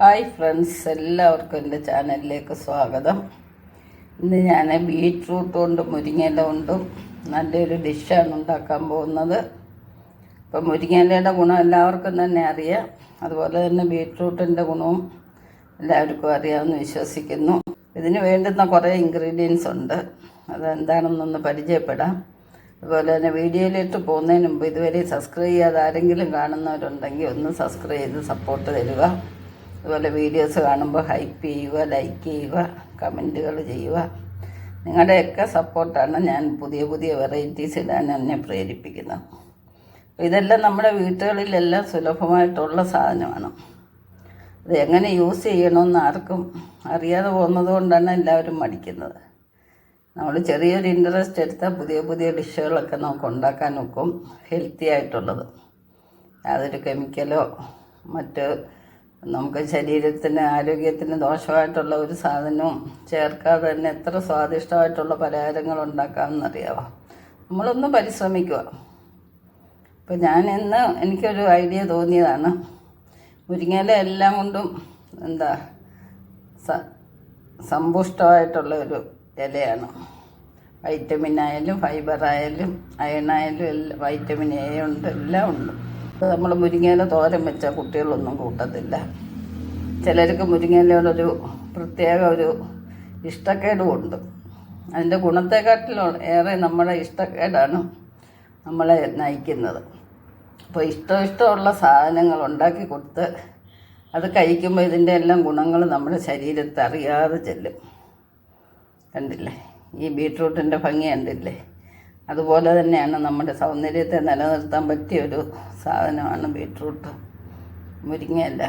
Hi friends എല്ലാവർക്കും എന്റെ ചാനലിലേക്ക് സ്വാഗതം. ഇന്ന് ഞാൻ ബീറ്റ്റൂട്ട് കൊണ്ടും മുരിങ്ങയില കൊണ്ടും നല്ലൊരു ഡിഷാണ് ഉണ്ടാക്കാൻ പോകുന്നത്. ഇപ്പം മുരിങ്ങയിലയുടെ ഗുണം എല്ലാവർക്കും തന്നെ അറിയാം. അതുപോലെ തന്നെ ബീറ്റ്റൂട്ടിന്റെ ഗുണവും എല്ലാവർക്കും അറിയാമെന്ന് വിശ്വസിക്കുന്നു. ഇതിന് വേണ്ടുന്ന കുറേ ഇൻഗ്രീഡിയൻസ് ഉണ്ട്. അതെന്താണെന്നൊന്ന് പരിചയപ്പെടാം. അതുപോലെ തന്നെ വീഡിയോയിലിട്ട് പോകുന്നതിന് മുമ്പ് ഇതുവരെ സബ്സ്ക്രൈബ് ചെയ്യാതെ ആരെങ്കിലും കാണുന്നവരുണ്ടെങ്കിൽ ഒന്ന് സബ്സ്ക്രൈബ് ചെയ്ത് സപ്പോർട്ട് തരിക. അതുപോലെ വീഡിയോസ് കാണുമ്പോൾ ഹൈപ്പ് ചെയ്യുക ലൈക്ക് ചെയ്യുക കമന്റുകൾ ചെയ്യുക. നിങ്ങളുടെയൊക്കെ സപ്പോർട്ടാണ് ഞാൻ പുതിയ പുതിയ വെറൈറ്റീസ് ഇടാൻ എന്നെ പ്രേരിപ്പിക്കുന്നത്. ഇതെല്ലാം നമ്മുടെ വീട്ടുകളിലെല്ലാം സുലഭമായിട്ടുള്ള സാധനമാണ്. അത് എങ്ങനെ യൂസ് ചെയ്യണമെന്ന് ആർക്കും അറിയാതെ പോകുന്നത് കൊണ്ടാണ് എല്ലാവരും മടിക്കുന്നത്. നമ്മൾ ചെറിയൊരു ഇൻട്രസ്റ്റ് എടുത്താൽ പുതിയ പുതിയ ഡിഷുകളൊക്കെ നമുക്ക് ഉണ്ടാക്കാൻ ഒക്കും. ഹെൽത്തി ആയിട്ടുള്ളത്. യാതൊരു കെമിക്കലോ മറ്റ് നമുക്ക് ശരീരത്തിന് ആരോഗ്യത്തിന് ദോഷമായിട്ടുള്ള ഒരു സാധനവും ചേർക്കാതെ തന്നെ എത്ര സ്വാദിഷ്ടമായിട്ടുള്ള പലഹാരങ്ങൾ ഉണ്ടാക്കാമെന്നറിയാവോ? നമ്മളൊന്ന് പരിശ്രമിക്കുക. ഇപ്പം ഞാൻ ഇന്ന് എനിക്കൊരു ഐഡിയ തോന്നിയതാണ്. മുരിങ്ങയില എല്ലാം കൊണ്ടും എന്താ സമ്പുഷ്ടമായിട്ടുള്ള ഒരു ഇലയാണ്. വൈറ്റമിൻ ആയാലും ഫൈബർ ആയാലും അയൺ ആയാലും എല്ലാം വൈറ്റമിൻ എ ഉണ്ട് എല്ലാം ഉണ്ട്. നമ്മൾ മുരിങ്ങയില തോരൻ വെച്ചാൽ കുട്ടികളൊന്നും കൂട്ടത്തില്ല. ചിലർക്ക് മുരിങ്ങയിലയോടൊരു പ്രത്യേക ഒരു ഇഷ്ടക്കേടുമുണ്ട്. അതിന്റെ ഗുണത്തെക്കാട്ടിലും ഏറെ നമ്മുടെ ഇഷ്ടക്കേടാണ് നമ്മളെ നയിക്കുന്നത്. അപ്പോൾ ഇഷ്ടം ഇഷ്ടമുള്ള സാധനങ്ങൾ ഉണ്ടാക്കി കൊടുത്ത് അത് കഴിക്കുമ്പോൾ ഇതിന്റെ എല്ലാം ഗുണങ്ങൾ നമ്മുടെ ശരീരത്തെ അറിയാതെ ചെല്ലും. കണ്ടില്ലേ? ഈ ബീട്രൂട്ടിന്റെ ഭംഗി കണ്ടില്ലേ? അതുപോലെ തന്നെയാണ് നമ്മുടെ സൗന്ദര്യത്തെ നിലനിർത്താൻ പറ്റിയ ഒരു സാധനമാണ് ബീട്രൂട്ട്. മുരിങ്ങയല്ല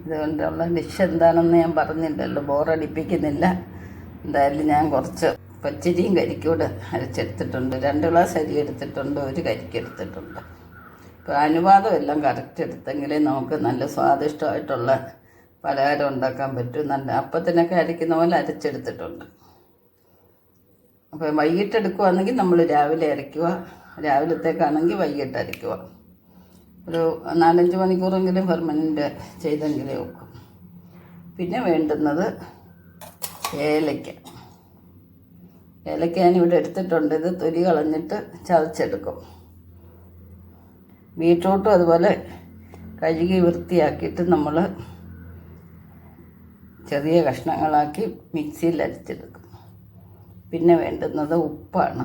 ഇതുകൊണ്ടുള്ള ഡിഷ് എന്താണെന്ന് ഞാൻ പറഞ്ഞില്ലല്ലോ ബോറടിപ്പിക്കുന്നില്ല. എന്തായാലും ഞാൻ കുറച്ച് പച്ചരിയും കരിക്കൂടെ അരച്ചെടുത്തിട്ടുണ്ട്. രണ്ട് ഗ്ലാസ് അരി എടുത്തിട്ടുണ്ട് ഒരു കരിക്ക് എടുത്തിട്ടുണ്ട്. ഇപ്പോൾ അനുവാദം എല്ലാം കറക്റ്റ് എടുത്തെങ്കിലേ നമുക്ക് നല്ല സ്വാദിഷ്ടമായിട്ടുള്ള പലഹാരം ഉണ്ടാക്കാൻ പറ്റും. നല്ല അപ്പത്തിനൊക്കെ അരയ്ക്കുന്ന പോലെ അരച്ചെടുത്തിട്ടുണ്ട്. അപ്പോൾ വൈകിട്ട് എടുക്കുവാണെങ്കിൽ നമ്മൾ രാവിലെ അരയ്ക്കുക. രാവിലത്തേക്കാണെങ്കിൽ വൈകിട്ട് അരയ്ക്കുക. ഒരു നാലഞ്ച് മണിക്കൂറെങ്കിലും പെർമനന്റ് ചെയ്തെങ്കിലേ വെക്കും പിന്നെ വേണ്ടുന്നത് ഏലയ്ക്ക. ഏലയ്ക്ക ഞാനിവിടെ എടുത്തിട്ടുണ്ട്. ഇത് തൊലി കളഞ്ഞിട്ട് ചതച്ചെടുക്കും. ബീട്രൂട്ടും അതുപോലെ കഴുകി വൃത്തിയാക്കിയിട്ട് നമ്മൾ ചെറിയ കഷ്ണങ്ങളാക്കി മിക്സിയിൽ അരിച്ചെടുക്കും. പിന്നെ വേണ്ടുന്നത് ഉപ്പാണ്.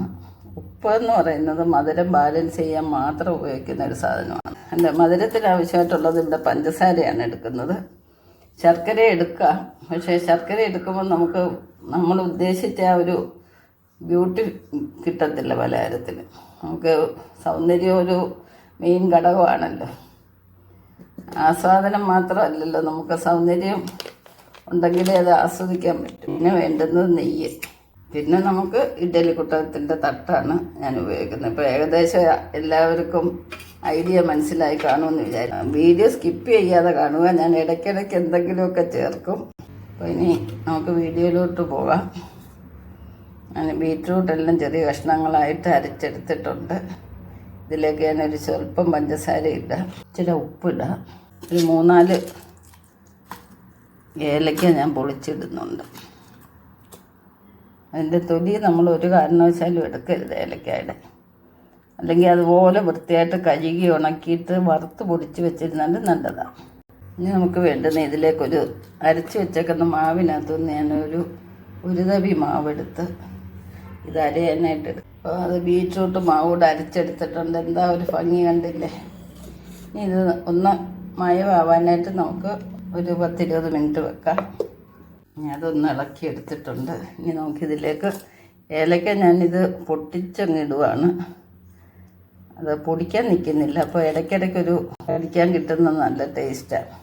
ഉപ്പ് എന്ന് പറയുന്നത് മധുരം ബാലൻസ് ചെയ്യാൻ മാത്രം ഉപയോഗിക്കുന്ന ഒരു സാധനമാണ്. അല്ല മധുരത്തിന് ആവശ്യമായിട്ടുള്ളത് ഇവിടെ പഞ്ചസാരയാണ് എടുക്കുന്നത്. ശർക്കര എടുക്കാം. പക്ഷേ ശർക്കര എടുക്കുമ്പോൾ നമുക്ക് നമ്മൾ ഉദ്ദേശിച്ച ആ ഒരു ബ്യൂട്ടി കിട്ടത്തില്ല പലഹാരത്തിന്. നമുക്ക് സൗന്ദര്യം ഒരു മെയിൻ ഘടകമാണല്ലോ. ആസ്വാദനം മാത്രമല്ലല്ലോ നമുക്ക് സൗന്ദര്യം ഉണ്ടെങ്കിലേ അത് ആസ്വദിക്കാൻ പറ്റും. പിന്നെ വേണ്ടുന്നത് നെയ്യ്. പിന്നെ നമുക്ക് ഇഡ്ഡലി കുട്ടത്തിന്റെ തട്ടാണ് ഞാൻ ഉപയോഗിക്കുന്നത്. ഇപ്പോൾ ഏകദേശം എല്ലാവർക്കും ഐഡിയ മനസ്സിലായി കാണുമെന്ന് വിചാരിക്കും വീഡിയോ സ്കിപ്പ് ചെയ്യാതെ കാണുക. ഞാൻ ഇടയ്ക്കിടയ്ക്ക് എന്തെങ്കിലുമൊക്കെ ചേർക്കും. അപ്പോൾ ഇനി നമുക്ക് വീഡിയോയിലോട്ട് പോകാം. ഞാൻ ബീറ്റ്റൂട്ട് എല്ലാം ചെറിയ കഷ്ണങ്ങളായിട്ട് അരച്ചെടുത്തിട്ടുണ്ട്. ഇതിലേക്ക് ഞാൻ ഒരു സ്വല്പം പഞ്ചസാര ഇടാം. ഇച്ചിരി ഉപ്പിടാം. ഒരു മൂന്നാൽ ഏലക്ക ഞാൻ പൊളിച്ചിടുന്നുണ്ട്. അതിന്റെ തൊലി നമ്മൾ ഒരു കാരണവശാലും എടുക്കരുത് ഏലക്കായുടെ. അല്ലെങ്കിൽ അതുപോലെ വൃത്തിയായിട്ട് കഴുകി ഉണക്കിയിട്ട് വറുത്ത് പൊടിച്ച് വെച്ചിരുന്നാൽ നല്ലതാണ് ഇനി നമുക്ക് വേണ്ടുന്ന ഇതിലേക്കൊരു അരച്ച് വെച്ചേക്കുന്ന മാവിനകത്തുനിന്ന് ഞാനൊരു ഒരു തവി മാവെടുത്ത് ഇത് അരയാനായിട്ട് എടുക്കും അപ്പോൾ അത് ബീറ്റ്റൂട്ട് മാവൂടെ അരച്ചെടുത്തിട്ടുണ്ട്. എന്താ ഒരു ഭംഗി കണ്ടില്ലേ? ഇത് ഒന്ന് മയമാവാനായിട്ട് നമുക്ക് ഒരു പത്തിരുപത് മിനിറ്റ് വെക്കാം. അതൊന്ന് ഇളക്കി എടുത്തിട്ടുണ്ട് ഇനി നമുക്കിതിലേക്ക് ഏലക്ക ഞാനിത് പൊട്ടിച്ചങ്ങിടുവാണ് അത് പൊടിക്കാൻ നിൽക്കുന്നില്ല. അപ്പോൾ ഇടയ്ക്കിടയ്ക്കൊരു പൊടിക്കാൻ കിട്ടുന്ന നല്ല ടേസ്റ്റാണ്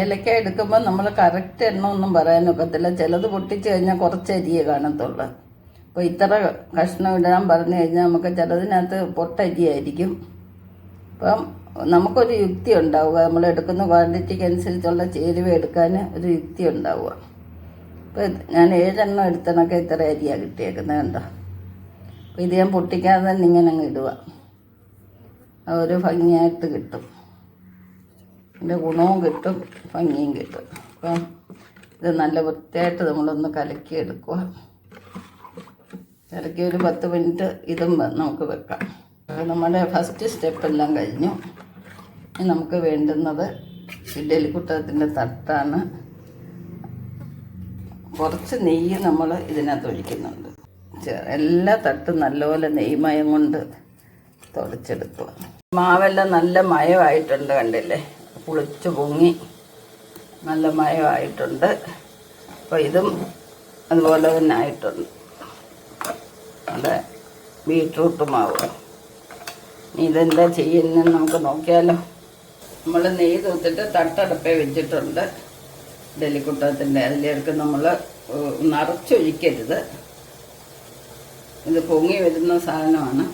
ഏലക്ക എടുക്കുമ്പോൾ നമ്മൾ കറക്റ്റ് എണ്ണ ഒന്നും പറയാനൊക്കത്തില്ല ചിലത് പൊട്ടിച്ച് കഴിഞ്ഞാൽ കുറച്ച് അരിയേ കാണത്തുള്ളൂ. അപ്പോൾ ഇത്ര കഷ്ണം ഇടാൻ പറഞ്ഞു കഴിഞ്ഞാൽ നമുക്ക് ചിലതിനകത്ത് പൊട്ടരിയായിരിക്കും. അപ്പം നമുക്കൊരു യുക്തി ഉണ്ടാവുക. നമ്മൾ എടുക്കുന്ന ക്വാണ്ടിറ്റിക്ക് അനുസരിച്ചുള്ള ചേരുവ എടുക്കാൻ ഒരു യുക്തി ഉണ്ടാവുക. ഇപ്പം ഞാൻ ഏഴെണ്ണം എടുത്തണൊക്കെ ഇത്ര അരിയാണ് കിട്ടിയേക്കുന്നത് കണ്ടോ? അപ്പോൾ ഇത് ഞാൻ പൊട്ടിക്കാതെ തന്നെ ഇങ്ങനെ അങ്ങ് ഇടുക. ഒരു ഭംഗിയായിട്ട് കിട്ടും. അതിന്റെ ഗുണവും കിട്ടും ഭംഗിയും കിട്ടും. അപ്പം ഇത് നല്ല വൃത്തിയായിട്ട് നമ്മളൊന്ന് കലക്കി എടുക്കുക. കലക്കി ഒരു പത്ത് മിനിറ്റ് ഇതും നമുക്ക് വെക്കാം. നമ്മുടെ ഫസ്റ്റ് സ്റ്റെപ്പ് എല്ലാം കഴിഞ്ഞു. നമുക്ക് വേണ്ടുന്നത് ഇഡ്ഡലി കുട്ടത്തിന്റെ തട്ടാണ്. കുറച്ച് നെയ്യ് നമ്മൾ ഇതിനകത്ത് ഒഴിക്കുന്നുണ്ട്. എല്ലാ തട്ടും നല്ലപോലെ നെയ്മയം കൊണ്ട് തുടച്ചെടുക്കുക മാവെല്ലാം നല്ല മയമായിട്ടുണ്ട് കണ്ടില്ലേ? പുളിച്ചു പൊങ്ങി നല്ല മയമായിട്ടുണ്ട്. അപ്പോൾ ഇതും അതുപോലെ തന്നെ ആയിട്ടുണ്ട്. നമ്മുടെ ബീട്രൂട്ട് മാവ്. ഇതെന്താ ചെയ്യുന്നതെന്ന് നമുക്ക് നോക്കിയാലോ. നമ്മൾ നെയ്യ് തൂത്തിട്ട് തട്ടടപ്പേ വെച്ചിട്ടുണ്ട്. ഡെലിക്കുട്ടത്തിന്റെ അതിലേക്ക് നമ്മൾ നിറച്ചൊഴിക്കരുത്. ഇത് പൊങ്ങി വരുന്ന സാധനമാണ്.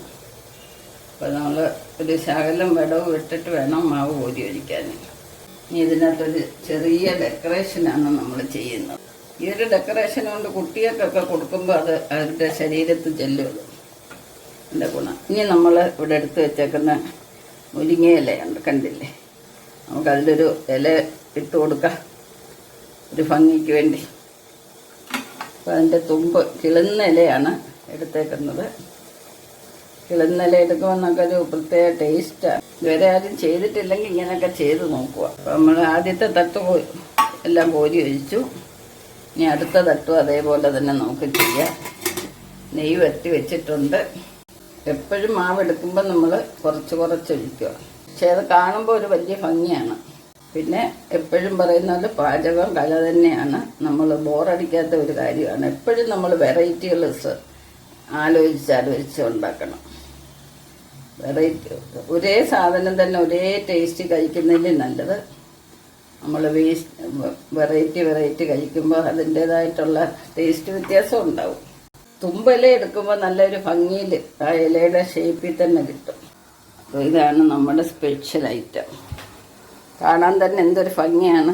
അപ്പോൾ നമ്മൾ ഒരു ശകലം വിടവ് വിട്ടിട്ട് വേണം മാവ് കോരി ഒഴിക്കാൻ ഇനി ഇതിനകത്തൊരു ചെറിയ ഡെക്കറേഷനാണ് നമ്മൾ ചെയ്യുന്നത്. ഈ ഒരു ഡെക്കറേഷൻ കൊണ്ട് കുട്ടികൾക്കൊക്കെ കൊടുക്കുമ്പോൾ അത് അവരുടെ ശരീരത്ത് ചെല്ലുള്ളൂ. എന്റെ ഗുണം. ഇനി നമ്മൾ ഇവിടെ എടുത്ത് വെച്ചേക്കുന്ന മുരിങ്ങ ഇലയുണ്ട് കണ്ടില്ലേ ഒരു ഇല ഇട്ട് കൊടുക്കാം. ഒരു ഭംഗിക്ക് വേണ്ടി. അപ്പോൾ അതിന്റെ തുമ്പ് കിളുന്ന ഇലയാണ് എടുത്തേക്കുന്നത്. കിളുന്ന ഇല എടുക്കുമ്പോൾ നമുക്കൊരു പ്രത്യേക ടേസ്റ്റാണ് ഇതുവരെ ആരും ചെയ്തിട്ടില്ലെങ്കിൽ ഇങ്ങനെയൊക്കെ ചെയ്ത് നോക്കുക. അപ്പോൾ നമ്മൾ ആദ്യത്തെ തട്ട് എല്ലാം കോരി ഒഴിച്ചു. ഇനി അടുത്ത തട്ടും അതേപോലെ തന്നെ നമുക്ക് ചെയ്യാം. നെയ്യ് വരട്ടി വെച്ചിട്ടുണ്ട്. എപ്പോഴും മാവ് എടുക്കുമ്പോൾ നമ്മൾ കുറച്ച് കുറച്ച് ഒഴിക്കുക. പക്ഷെ അത് കാണുമ്പോൾ ഒരു വലിയ ഭംഗിയാണ്. പിന്നെ എപ്പോഴും പറയുന്നത് പാചകം കല തന്നെയാണ്. നമ്മൾ ബോറടിക്കാത്ത ഒരു കാര്യമാണ്. എപ്പോഴും നമ്മൾ വെറൈറ്റികൾ ആലോചിച്ച് ആലോചിച്ച് ഉണ്ടാക്കണം. വെറൈറ്റി ഒരേ സാധനം തന്നെ ഒരേ ടേസ്റ്റ് കഴിക്കുന്നതിൽ നല്ലത്. നമ്മൾ വേസ്റ്റ് വെറൈറ്റി വെറൈറ്റി കഴിക്കുമ്പോൾ അതിന്റേതായിട്ടുള്ള ടേസ്റ്റ് വ്യത്യാസം ഉണ്ടാവും. തുമ്പല എടുക്കുമ്പോൾ നല്ലൊരു ഭംഗിയിൽ ആ ഇലയുടെ ഷേപ്പിൽ തന്നെ കിട്ടും. അപ്പോൾ ഇതാണ് നമ്മുടെ സ്പെഷ്യൽ ഐറ്റം കാണാൻ തന്നെ എന്തൊരു ഭംഗിയാണ്.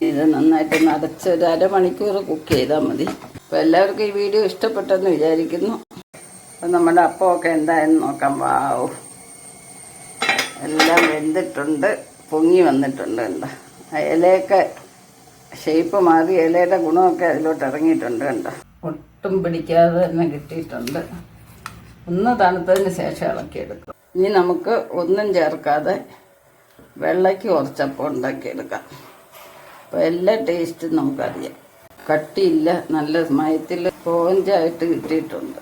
ഇത് നന്നായിട്ട് നടച്ച് ഒരു അരമണിക്കൂർ കുക്ക് ചെയ്താൽ മതി. അപ്പോൾ എല്ലാവർക്കും ഈ വീഡിയോ ഇഷ്ടപ്പെട്ടെന്ന് വിചാരിക്കുന്നു. അപ്പം നമ്മുടെ അപ്പമൊക്കെ എന്തായെന്ന് നോക്കാം. വാവ്. എല്ലാം വെന്തിട്ടുണ്ട്. പൊങ്ങി വന്നിട്ടുണ്ട് എന്താ ഇലയൊക്കെ ഷേപ്പ് മാറി ഇലയുടെ ഗുണമൊക്കെ അതിലോട്ട് ഇറങ്ങിയിട്ടുണ്ട് കണ്ടോ. ഒട്ടും പിടിക്കാതെ തന്നെ കിട്ടിയിട്ടുണ്ട്. ഒന്ന് തണുത്തതിന് ശേഷം ഇളക്കിയെടുക്കും. ഇനി നമുക്ക് ഒന്നും ചേർക്കാതെ വെള്ളയ്ക്ക് കുറച്ചപ്പം ഉണ്ടാക്കിയെടുക്കാം. അപ്പോൾ എല്ലാ ടേസ്റ്റും നമുക്കറിയാം. കട്ടിയില്ല നല്ല മയത്തിൽ സ്പോഞ്ചായിട്ട് കിട്ടിയിട്ടുണ്ട്.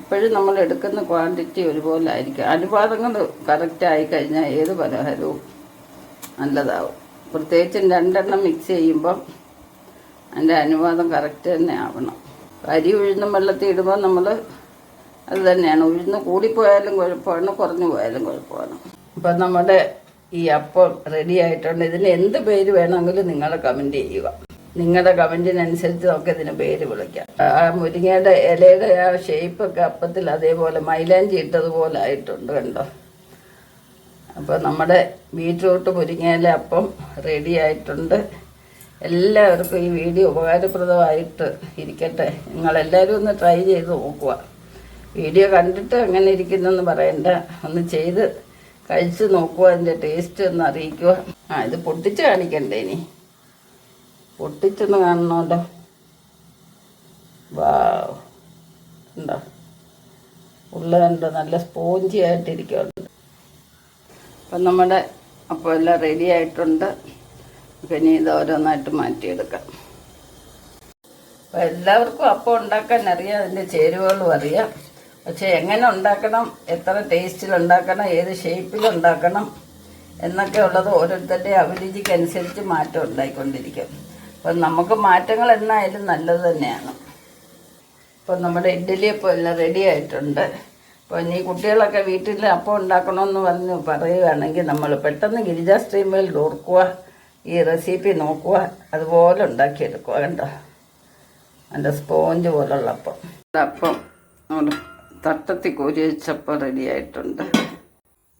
ഇപ്പോഴും നമ്മൾ എടുക്കുന്ന ക്വാണ്ടിറ്റി ഒരുപോലെ ആയിരിക്കും. അനുപാതങ്ങൾ കറക്റ്റ് ആയി കഴിഞ്ഞാൽ ഏത് പലഹാരവും നല്ലതാവും. പ്രത്യേകിച്ചും രണ്ടെണ്ണം മിക്സ് ചെയ്യുമ്പം അതിന്റെ അനുപാതം കറക്റ്റ് തന്നെ ആവണം. അരി ഉഴുന്നും വെള്ളത്തിൽ ഇടുമ്പോൾ നമ്മൾ അത് തന്നെയാണ്. ഉഴുന്ന് കൂടിപ്പോയാലും കുഴപ്പമാണ് കുറഞ്ഞു പോയാലും കുഴപ്പമാണ്. അപ്പം നമ്മുടെ ഈ അപ്പം റെഡി ആയിട്ടുണ്ട്. ഇതിന് എന്ത് പേര് വേണമെങ്കിലും നിങ്ങൾ കമന്റ് ചെയ്യുക. നിങ്ങളുടെ കമന്റിനനുസരിച്ച് നമുക്ക് ഇതിന് പേര് വിളിക്കാം. ആ മുരിങ്ങയുടെ ഇലയുടെ ആ ഷേപ്പൊക്കെ അപ്പത്തിൽ അതേപോലെ മൈലാഞ്ചി ഇട്ടതുപോലെ ആയിട്ടുണ്ട് കണ്ടോ? അപ്പോൾ നമ്മുടെ ബീറ്റ്റൂട്ട് മുരിങ്ങയില അപ്പം റെഡി ആയിട്ടുണ്ട്. എല്ലാവർക്കും ഈ വീഡിയോ ഉപകാരപ്രദമായിട്ട് ഇരിക്കട്ടെ. നിങ്ങളെല്ലാവരും ഒന്ന് ട്രൈ ചെയ്ത് നോക്കുക. വീഡിയോ കണ്ടിട്ട് എങ്ങനെ ഇരിക്കുന്നെന്ന് പറയണ്ട. ഒന്ന് ചെയ്ത് കഴിച്ച് നോക്കുക അതിന്റെ ടേസ്റ്റ് ഒന്ന് അറിയിക്കുക. ആ ഇത് പൊട്ടിച്ച് കാണിക്കണ്ടേ ഇനി? പൊട്ടിച്ചൊന്ന് കാണണമല്ലോ. വാ ഉണ്ടോ ഉള്ളതുണ്ട് നല്ല സ്പോഞ്ചി ആയിട്ടിരിക്കുന്നുണ്ട് അപ്പം നമ്മുടെ അപ്പോൾ എല്ലാം റെഡി ആയിട്ടുണ്ട്. പിന്നെ ഇത് ഓരോന്നായിട്ട് മാറ്റിയെടുക്കാം. അപ്പം എല്ലാവർക്കും അപ്പം ഉണ്ടാക്കാൻ അറിയാം അതിന്റെ ചേരുവകളും അറിയാം. പക്ഷെ എങ്ങനെ ഉണ്ടാക്കണം എത്ര ടേസ്റ്റിൽ ഉണ്ടാക്കണം ഏത് ഷേപ്പിൽ ഉണ്ടാക്കണം എന്നൊക്കെ ഉള്ളത് ഓരോരുത്തരുടെ അഭിരുചിക്കനുസരിച്ച് മാറ്റം ഉണ്ടായിക്കൊണ്ടിരിക്കും. അപ്പം നമുക്ക് മാറ്റങ്ങൾ എന്നായാലും നല്ലത് തന്നെയാണ്. ഇപ്പം നമ്മുടെ ഇഡ്ഡലി അപ്പോൾ എല്ലാം റെഡി ആയിട്ടുണ്ട്. അപ്പോൾ ഇനി കുട്ടികളൊക്കെ വീട്ടിൽ അപ്പം ഉണ്ടാക്കണമെന്ന് പറഞ്ഞ് പറയുകയാണെങ്കിൽ നമ്മൾ പെട്ടെന്ന് ഗിരിജ സ്ട്രീമിൽ ഓർക്കുക ഈ റെസിപ്പി നോക്കുക അതുപോലെ ഉണ്ടാക്കിയെടുക്കുക കണ്ടോ? നല്ല സ്പോഞ്ച് പോലുള്ള അപ്പം അപ്പം നമ്മൾ തട്ടത്തി കോരി റെഡിയായിട്ടുണ്ട്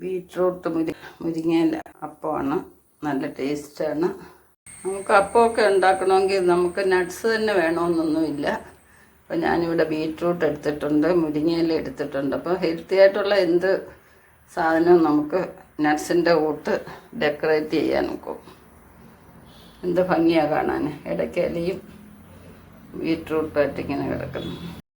ബീട്രൂട്ട് മുരി മുരിങ്ങയില അപ്പമാണ്. നല്ല ടേസ്റ്റാണ്. നമുക്ക് അപ്പമൊക്കെ ഉണ്ടാക്കണമെങ്കിൽ നമുക്ക് നട്ട്സ് തന്നെ വേണമെന്നൊന്നുമില്ല. അപ്പോൾ ഞാനിവിടെ ബീട്രൂട്ട് എടുത്തിട്ടുണ്ട് മുരിങ്ങയില എടുത്തിട്ടുണ്ട്. അപ്പോൾ ഹെൽത്തി ആയിട്ടുള്ള എന്ത് സാധനവും നമുക്ക് നട്ട്സിന്റെ കൂട്ട് ഡെക്കറേറ്റ് ചെയ്യാൻ നോക്കും എന്ത് ഭംഗിയാണ് കാണാൻ ഇടയ്ക്കലയും ബീട്രൂട്ടായിട്ട് ഇങ്ങനെ കിടക്കുന്നു.